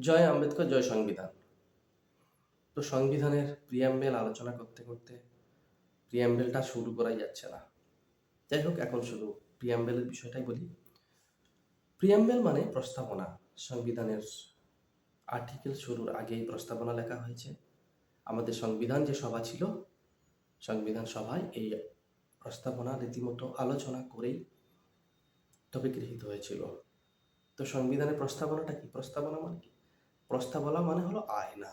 জয় আম্বেদকর, জয় সংবিধান। তো সংবিধানের প্রিয়াম্বেল আলোচনা করতে করতে প্রিয়াম্বেলটা শুরু করাই যাচ্ছে না। যাই হোক, এখন শুধু প্রিয়াম্বেলের বিষয়টাই বলি। প্রিয়াম্বেল মানে প্রস্তাবনা। সংবিধানের আর্টিকেল শুরুর আগেই প্রস্তাবনা লেখা হয়েছে। আমাদের সংবিধান যে সভা ছিল, সংবিধান সভায় এই প্রস্তাবনা রীতিমতো আলোচনা করেই তবে গৃহীত হয়েছিল। তো সংবিধানের প্রস্তাবনাটা কি? প্রস্তাবনা মানে কি? প্রস্তাবনা মানে হলো আয়না।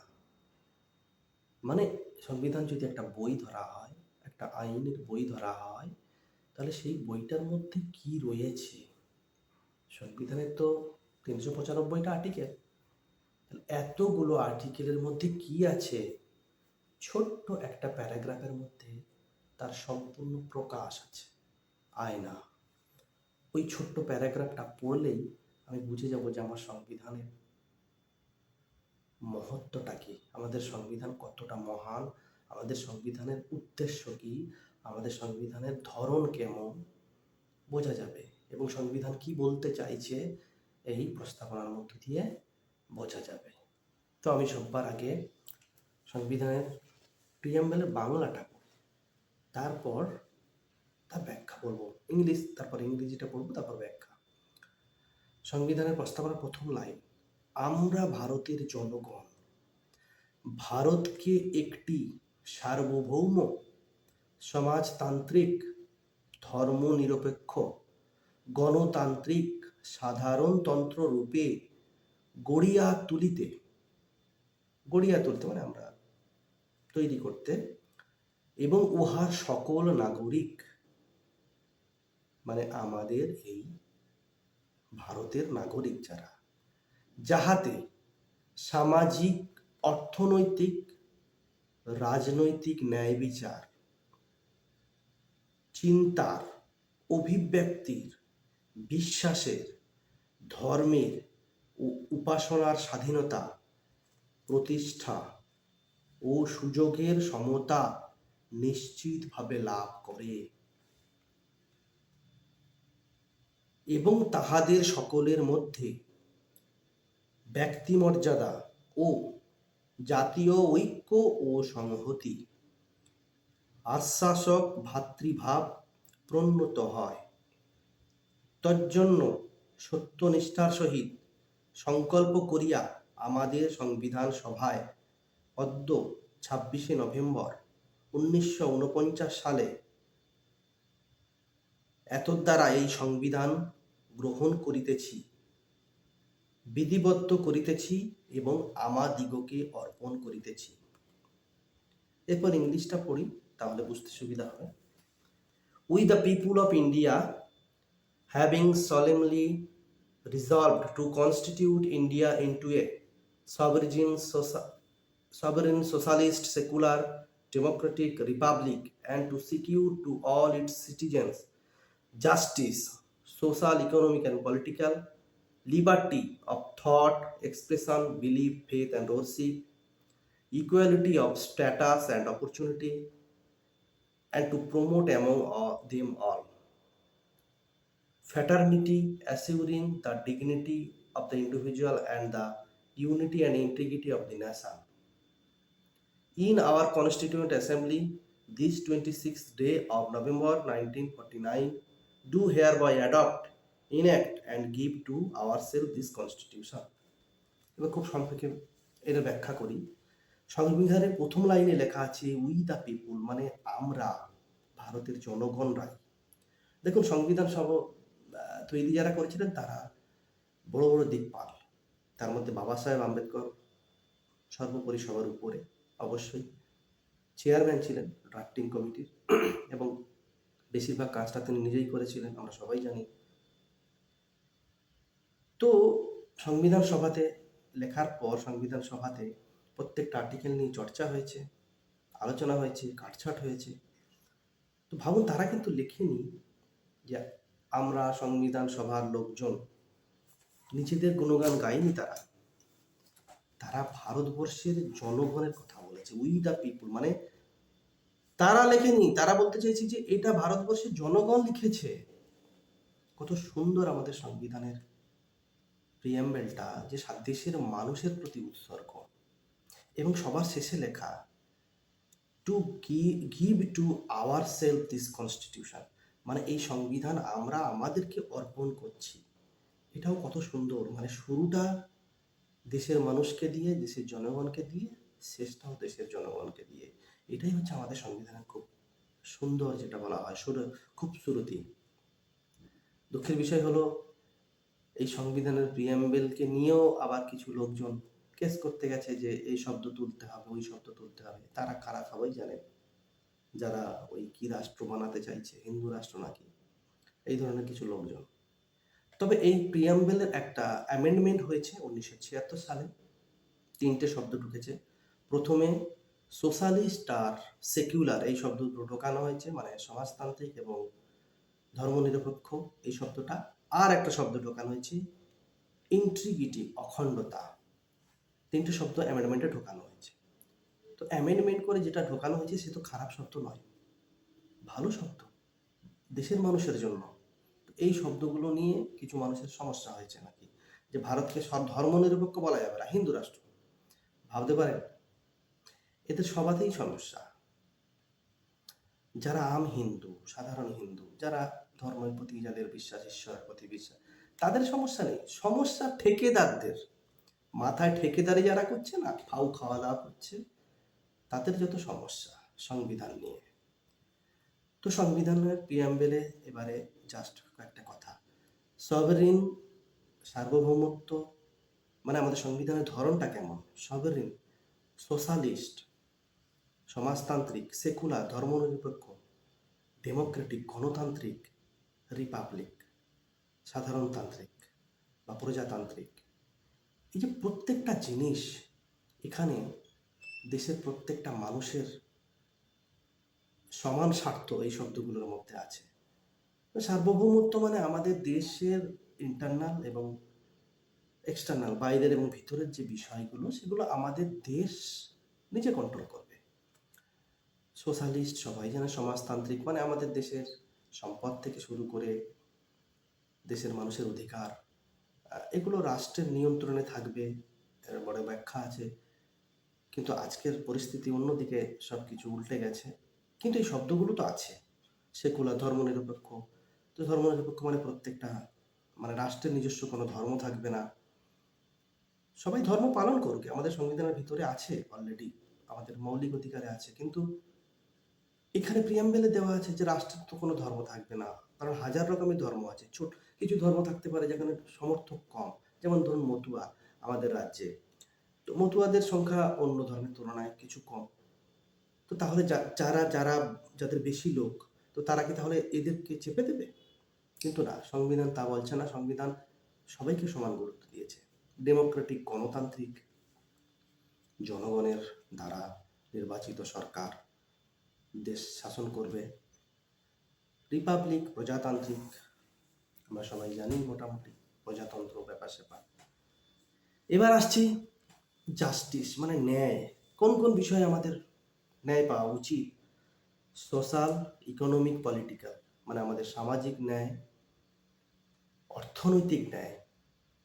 মানে সংবিধান যদি একটা বই ধরা হয়, একটা আইনের বই ধরা হয়, তাহলে সেই বইটার মধ্যে কি রয়েছে? সংবিধানের তো তিনশো পঁচানব্বইটা আর্টিকেল এতগুলো আর্টিকেলের মধ্যে কি আছে? ছোট্ট একটা প্যারাগ্রাফের মধ্যে তার সম্পূর্ণ প্রকাশ আছে, আয়না। ওই ছোট্ট প্যারাগ্রাফটা পড়লেই আমি বুঝে যাব যে আমার সংবিধানের মহত্বটা কি? আমাদের সংবিধান কতটা মহান? আমাদের সংবিধানের উদ্দেশ্য কি? আমাদের সংবিধানের ধরন কেমন? বোঝা যাবে। এবং সংবিধান কি বলতে চাইছে? এই প্রস্তাবনার মধ্য দিয়ে বোঝা যাবে। তো আমি সবার আগে সংবিধানের প্রিয়াম্বেলের বাংলাটা তারপর তার ব্যাখ্যা বলব। ইংলিশ, তারপর ইংরেজিটা পড়ব, তারপর ব্যাখ্যা। সংবিধানের প্রস্তাবনার প্রথম লাইন। আমরা ভারতের জনগণ। ভারতকে একটি সার্বভৌম, সমাজতান্ত্রিক, ধর্মনিরপেক্ষ, গণতান্ত্রিক সাধারণতন্ত্র রূপে গড়িয়া তুলিতে, গড়িয়া তুলতে মানে আমরা তৈরি করতে এবং উহার সকল নাগরিক মানে আমাদের এই ভারতের নাগরিক যারা যাহাতে সামাজিক, অর্থনৈতিক, রাজনৈতিক ন্যায় বিচার, চিন্তার, অভিব্যক্তির, বিশ্বাসের, ধর্মের ও উপাসনার স্বাধীনতা, প্রতিষ্ঠা ও সুযোগের সমতা নিশ্চিতভাবে লাভ করে। এবং তাহাদের সকলের মধ্যে ব্যক্তিমর্যাদা ও জাতীয় ঐক্য ও সংহতি। আশ্বাসক ভাতৃভাব প্রণত হয়। তজ্জন্য সত্যনিষ্ঠার সহিত সংকল্প করিয়া আমাদের সংবিধান সভায় অদ্য ছাব্বিশে নভেম্বর উনিশশো উনপঞ্চাশ সালে এতদ্বারা এই সংবিধান গ্রহণ করিতেছি। বিধিবদ্ধ করিতেছি এবং আমাদিগকে অর্পণ করিতেছি। এরপর ইংলিশটা পড়ি, তাহলে বুঝতে সুবিধা হবে। We the people of India having solemnly resolved to constitute India into a sovereign sovereign socialist secular democratic republic and to secure to all its citizens justice social economic and political liberty of thought, expression, belief, faith, and worship, equality of status and opportunity, and to promote among all, them all fraternity, assuring the dignity of the individual and the unity and integrity of the nation. In our Constituent Assembly, this 26th day of November 1949, do hereby adopt, enact, and give to ourselves this Constitution. এবার খুব সংক্ষেপে এটা ব্যাখ্যা করি। সংবিধানের প্রথম লাইনে লেখা আছে উই দ্য পিপুল মানে আমরা ভারতের জনগণরাই দেখুন সংবিধান সব তৈরি যারা করেছিলেন তারা বড় বড় দিকপাল। তার মধ্যে বাবা সাহেব আম্বেদকর সর্বোপরি সবার উপরে। অবশ্যই চেয়ারম্যান ছিলেন ড্রাফটিং কমিটির এবং বেশিরভাগ কাজটা তিনি নিজেই করেছিলেন আমরা সবাই জানি। তো সংবিধান সভাতে, লেখার পর সংবিধান সভাতে প্রত্যেকটা আর্টিকেল নিয়ে চর্চা হয়েছে, আলোচনা হয়েছে, কাটছাট হয়েছে। তো ভাবুন, তারা কিন্তু লেখেনি যে আমরা সংবিধান সভার লোকজন, নিজেদের গুণগান গায়নি তারা। তারা ভারতবর্ষের জনগণের কথা বলেছে উই দ্য পিপুল মানে তারা লেখেনি, তারা বলতে চাইছে যে এটা ভারতবর্ষের জনগণ লিখেছে। কত সুন্দর আমাদের সংবিধানের প্রিয়াম্বেলটা যে দেশের মানুষের প্রতি উৎসর্গ। এবং সবার শেষে লেখা to give to our self this constitution মানে এই সংবিধান আমরা আমাদেরকে অর্পণ করছি। এটাও কত সুন্দর। মানে শুরুটা দেশের মানুষকে দিয়ে, দেশের জনগণকে দিয়ে, শেষটাও দেশের জনগণকে দিয়ে। এটাই হচ্ছে আমাদের সংবিধানের খুব সুন্দর যেটা বলা হয় খুব শুরুতি দুঃখের বিষয় হলো এই সংবিধানের প্রিয়াম্বেলকে নিয়েও আবার কিছু লোকজন কেস করতে গেছে যে এই শব্দ তুলতে হবে, ওই শব্দ তুলতে হবে। তারা কারা সবাই জানে। যারা ওই কি রাষ্ট্র বানাতে চাইছে, হিন্দু রাষ্ট্র নাকি? এই ধরনের কিছু লোকজন। তবে এই প্রিয়াম্বেলের একটা অ্যামেন্ডমেন্ট হয়েছে উনিশশো ছিয়াত্তর সালে। তিনটে শব্দ ঢুকেছে। প্রথমে সোশ্যালিস্ট আর সেকুলার এই শব্দ ঢোকানো হয়েছে মানে সমাজতান্ত্রিক এবং ধর্মনিরপেক্ষ। এই শব্দটা আর একটা শব্দ ঢোকানো হয়েছে। ইন্ট্রিগিটি অখণ্ডতা। তিনটে শব্দ অ্যামেন্ডমেন্টে ঢোকানো হয়েছে। তো অ্যামেন্ডমেন্ট করে যেটা ঢোকানো হয়েছে, সে তো খারাপ শব্দ নয়। ভালো শব্দ। দেশের মানুষের জন্য। এই শব্দগুলো নিয়ে কিছু মানুষের সমস্যা হয়েছে নাকি? যে ভারতকে সব ধর্মনিরপেক্ষ বলা যাবে না, হিন্দু রাষ্ট্র। ভাবতে পারেন, এতে সবাতেই সমস্যা। যারা আম হিন্দু, সাধারণ হিন্দু, যারা ধর্মের প্রতি যাদের বিশ্বাস, ঈশ্বরের প্রতি বিশ্বাস, তাদের সমস্যা নেই। সমস্যা ঠেকেদারদের। মাথায় ঠেকেদারি যারা করছে না ফাউ খাওয়া দাওয়া করছে, তাদের যত সমস্যা সংবিধান নিয়ে। তো সংবিধানের প্রিয়াম্বেলে এবারে জাস্ট একটা কথা। সভারিন সার্বভৌমত্ব মানে আমাদের সংবিধানের ধরনটা কেমন? সভারিন সোশ্যালিস্ট সমাজতান্ত্রিক সেকুলার ধর্মনিরপেক্ষ ডেমোক্রেটিক গণতান্ত্রিক রিপাবলিক সাধারণতান্ত্রিক বা প্রজাতান্ত্রিক। এই যে প্রত্যেকটা জিনিস এখানে দেশের প্রত্যেকটা মানুষের সমান স্বার্থ এই শব্দগুলোর মধ্যে আছে। সার্বভৌমত্ব মানে আমাদের দেশের ইন্টারনাল এবং এক্সটার্নাল বাইরের এবং ভিতরের যে বিষয়গুলো, সেগুলো আমাদের দেশ নিজে কন্ট্রোল করবে। সোশ্যালিস্ট সবাই যেন সমাজতান্ত্রিক মানে আমাদের দেশের সম্পদ থেকে শুরু করে দেশের মানুষের অধিকার এগুলো রাষ্ট্রের নিয়ন্ত্রণে থাকবে, এর বড় ব্যাখ্যা আছে। কিন্তু আজকের পরিস্থিতি অন্যদিকে সব কিছু উল্টে গেছে। কিন্তু এই শব্দগুলো তো আছে। সেকুলার ধর্মনিরপেক্ষ। তো ধর্মনিরপেক্ষ মানে প্রত্যেকটা মানে রাষ্ট্রের নিজস্ব কোনো ধর্ম থাকবে না। সবাই ধর্ম পালন করুক। আমাদের সংবিধানের ভিতরে আছে অলরেডি আমাদের মৌলিক অধিকারে আছে। কিন্তু এখানে প্রিয়াম্বেলে দেওয়া আছে যে রাষ্ট্রের তো কোনো ধর্ম থাকবে না। কারণ হাজার রকমের ধর্ম আছে। ছোট, কিছু ধর্ম থাকতে পারে যেখানে সমর্থক কম। যেমন ধরুন মতুয়া আমাদের রাজ্যে। তো মতুয়াদের সংখ্যা অন্য ধর্মের তুলনায় কিছু কম। তো তাহলে যারা যারা যাদের বেশি লোক, তো তারা কি তাহলে এদেরকে চেপে দেবে? কিন্তু না, সংবিধান তা বলছে না। সংবিধান সবাইকে সমান গুরুত্ব দিয়েছে। ডেমোক্রেটিক গণতান্ত্রিক জনগণের দ্বারা নির্বাচিত সরকার। দেশ শাসন করবে। রিপাবলিক প্রজাতান্ত্রিক, আমরা সবাই জানি মোটামুটি প্রজাতন্ত্র ব্যাপার স্যাপার। এবার আসছি জাস্টিস মানে ন্যায়। কোন কোন বিষয়ে আমাদের ন্যায় পাওয়া উচিত? সোশ্যাল ইকোনমিক পলিটিক্যাল মানে আমাদের সামাজিক ন্যায়, অর্থনৈতিক ন্যায়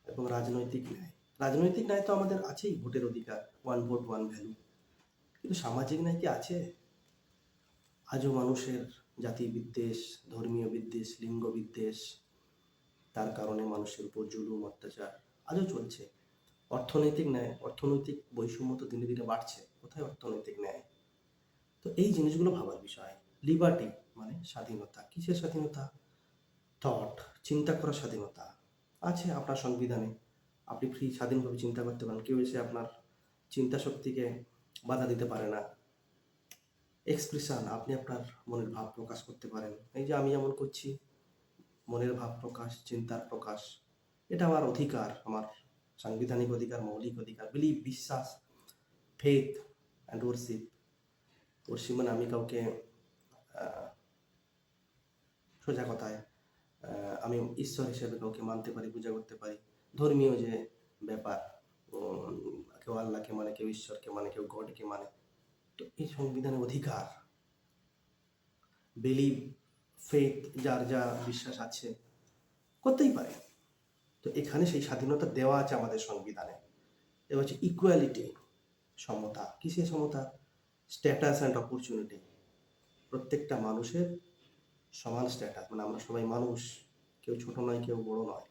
এবং রাজনৈতিক ন্যায়। রাজনৈতিক ন্যায় তো আমাদের আছেই, ভোটের অধিকার ওয়ান ভোট ওয়ান ভ্যালু কিন্তু সামাজিক ন্যায় কি আছে? আজও মানুষের জাতি বিদ্বেষ, ধর্মীয় বিদ্বেষ, লিঙ্গ বিদ্বেষ, তার কারণে মানুষের উপর জুলুম, অত্যাচার আজও চলছে। অর্থনৈতিক ন্যায়, অর্থনৈতিক বৈষম্য তো দিনে দিনে বাড়ছে। কোথায় অর্থনৈতিক ন্যায়? তো এই জিনিসগুলো ভাবার বিষয়। লিবার্টি মানে স্বাধীনতা। কিসের স্বাধীনতা? থট চিন্তা করার স্বাধীনতা। আছে আপনার সংবিধানে। আপনি ফ্রি স্বাধীনভাবে চিন্তা করতে পারেন। কেউ এসে আপনার চিন্তা শক্তিকে বাধা দিতে পারে না। এক্সপ্রেশন আপনি আপনার মনের ভাব প্রকাশ করতে পারেন। এই যে আমি যেমন করছি, মনের ভাব প্রকাশ, চিন্তার প্রকাশ, এটা আমার অধিকার, আমার সাংবিধানিক অধিকার, মৌলিক অধিকার বিলিভ বিশ্বাস ফেথ অ্যান্ড ওরশিপ ওরশিপ মানে আমি কাউকে সোজা কথায় আমি ঈশ্বর হিসেবে কাউকে মানতে পারি, পূজা করতে পারি। ধর্মীয় যে ব্যাপার কেউ আল্লাহকে মানে কেউ ঈশ্বরকে মানে কেউ গডকে মানে তো এই সংবিধানের অধিকার বিলিভ ফেথ যার যা বিশ্বাস আছে, করতেই পারে। তো এখানে সেই স্বাধীনতা দেওয়া আছে আমাদের সংবিধানে। এবার হচ্ছে ইকুয়ালিটি সমতা। কিসের সমতা? স্ট্যাটাস অ্যান্ড অপরচুনিটি প্রত্যেকটা মানুষের সমান স্ট্যাটাস মানে আমরা সবাই মানুষ, কেউ ছোট নয়, কেউ বড় নয়।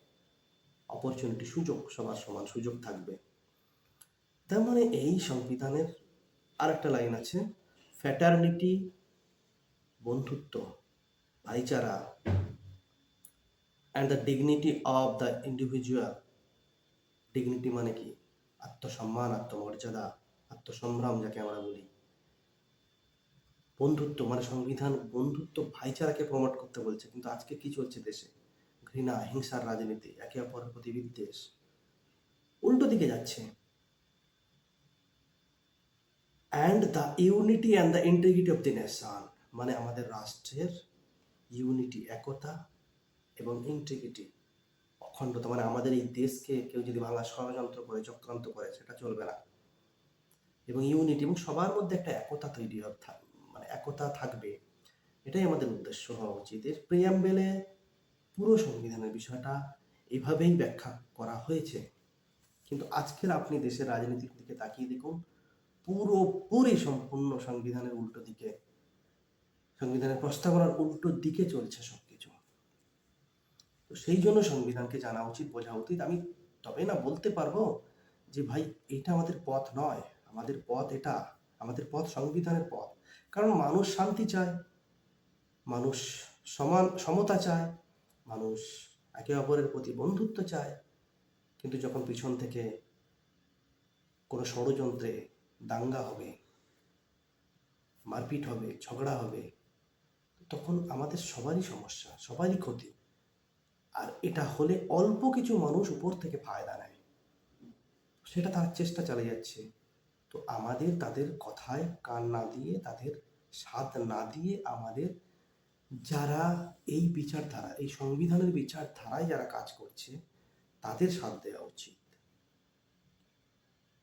অপরচুনিটি সুযোগ, সবার সমান সুযোগ থাকবে। তার মানে এই সংবিধানের আর একটা লাইন আছে, ফ্যাটার্নিটি, বন্ধুত্ব, ভাইচারা and the dignity of the individual dignity মানে কি? আত্মসম্মান, আত্মমর্যাদা, আত্মসম্ভ্রম যাকে আমরা বলি। বন্ধুত্ব মানে সংবিধান, বন্ধুত্ব ভাইচারাকে প্রমোট করতে বলছে, কিন্তু আজকে কি চলছে দেশে? ঘৃণা, হিংসার রাজনীতি, একে অপরের প্রতি বিদ্বেষ। উল্টো দিকে যাচ্ছে and the unity and the integrity of the nation মানে আমাদের রাষ্ট্রের ইউনিটি একতা এবং ইন্টিগ্রিটি অখণ্ডতা মানে আমাদের এই দেশকে কেউ যদি বাংলা ষড়যন্ত্র করে, চক্রান্ত করে, সেটা চলবে না। এবং ইউনিটি এবং সবার মধ্যে একটা একতা তৈরি মানে একতা থাকবে, এটাই আমাদের উদ্দেশ্য হওয়া উচিত। এর প্রিয়াম্বেলে পুরো সংবিধানের বিষয়টা এভাবেই ব্যাখ্যা করা হয়েছে। কিন্তু আজকের আপনি দেশের রাজনীতির দিকে তাকিয়ে দেখুন পুরোপুরি সম্পূর্ণ সংবিধানের উল্টো দিকে, সংবিধানের প্রস্তাবনার উল্টো দিকে চলছে সবকিছু। তো সেই জন্য সংবিধানকে জানা উচিত, বোঝা উচিত। আমি তবে না বলতে পারব যে ভাই, এটা আমাদের পথ নয়। আমাদের পথ এটা। আমাদের পথ সংবিধানের পথ। কারণ মানুষ শান্তি চায়, মানুষ সমান সমতা চায়, মানুষ একে অপরের প্রতি বন্ধুত্ব চায়। কিন্তু যখন পিছন থেকে কোনো ষড়যন্ত্রে দাঙ্গা হবে, মারপিট হবে, ঝগড়া হবে, তখন আমাদের সবারই সমস্যা, সবারই ক্ষতি। আর এটা হলে অল্প কিছু মানুষ উপর থেকে ফায়দা নেয়। সেটা তার চেষ্টা চালিয়ে যাচ্ছে। তো আমাদের তাদের কথায় কান না দিয়ে, তাদের সাথ না দিয়ে আমাদের যারা এই বিচারধারা, এই সংবিধানের বিচারধারায় যারা কাজ করছে, তাদের সাথ দেওয়া উচিত।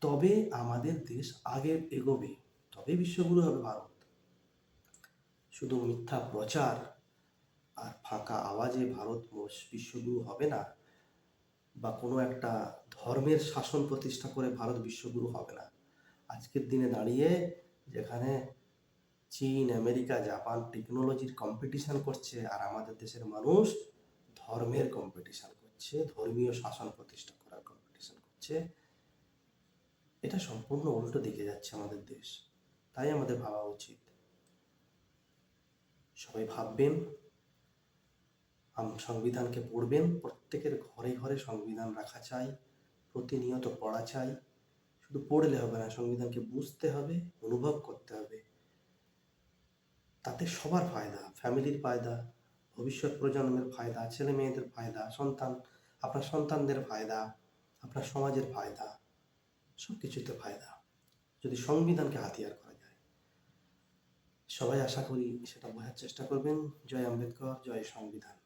তবে আমাদের দেশ আগে এগোবে, তবে বিশ্বগুরু হবে ভারত। শুধু মিথ্যা প্রচার আর ফাঁকা আওয়াজে ভারত বিশ্বগুরু হবে না বা কোনো একটা ধর্মের শাসন প্রতিষ্ঠা করে ভারত বিশ্বগুরু হবে না। আজকের দিনে দাঁড়িয়ে যেখানে চীন, আমেরিকা, জাপান টেকনোলজির কম্পিটিশন করছে আর আমাদের দেশের মানুষ ধর্মের কম্পিটিশন করছে, ধর্মীয় শাসন প্রতিষ্ঠা করার কম্পিটিশন করছে এটা সম্পূর্ণ উল্টো দিকে যাচ্ছে আমাদের দেশ। তাই আমাদের ভাবা উচিত। সবাই ভাববেন সংবিধানকে পড়বেন, প্রত্যেকের ঘরে ঘরে সংবিধান রাখা চাই, প্রতিনিয়ত পড়া চাই। শুধু পড়লে হবে না, সংবিধানকে বুঝতে হবে, অনুভব করতে হবে। তাতে সবার ফায়দা, ফ্যামিলির ফায়দা, ভবিষ্যৎ প্রজন্মের ফায়দা ছেলে মেয়েদের ফায়দা, সন্তান, আপনার সন্তানদের ফায়দা, আপনার সমাজের ফায়দা। সব কিছুতে ফায়দা। যদি সংবিধানকে হাতিয়ার করা যায়। সবাই আশা করি সেটা বোঝার চেষ্টা করবেন। জয় আম্বেদকর, জয় সংবিধান।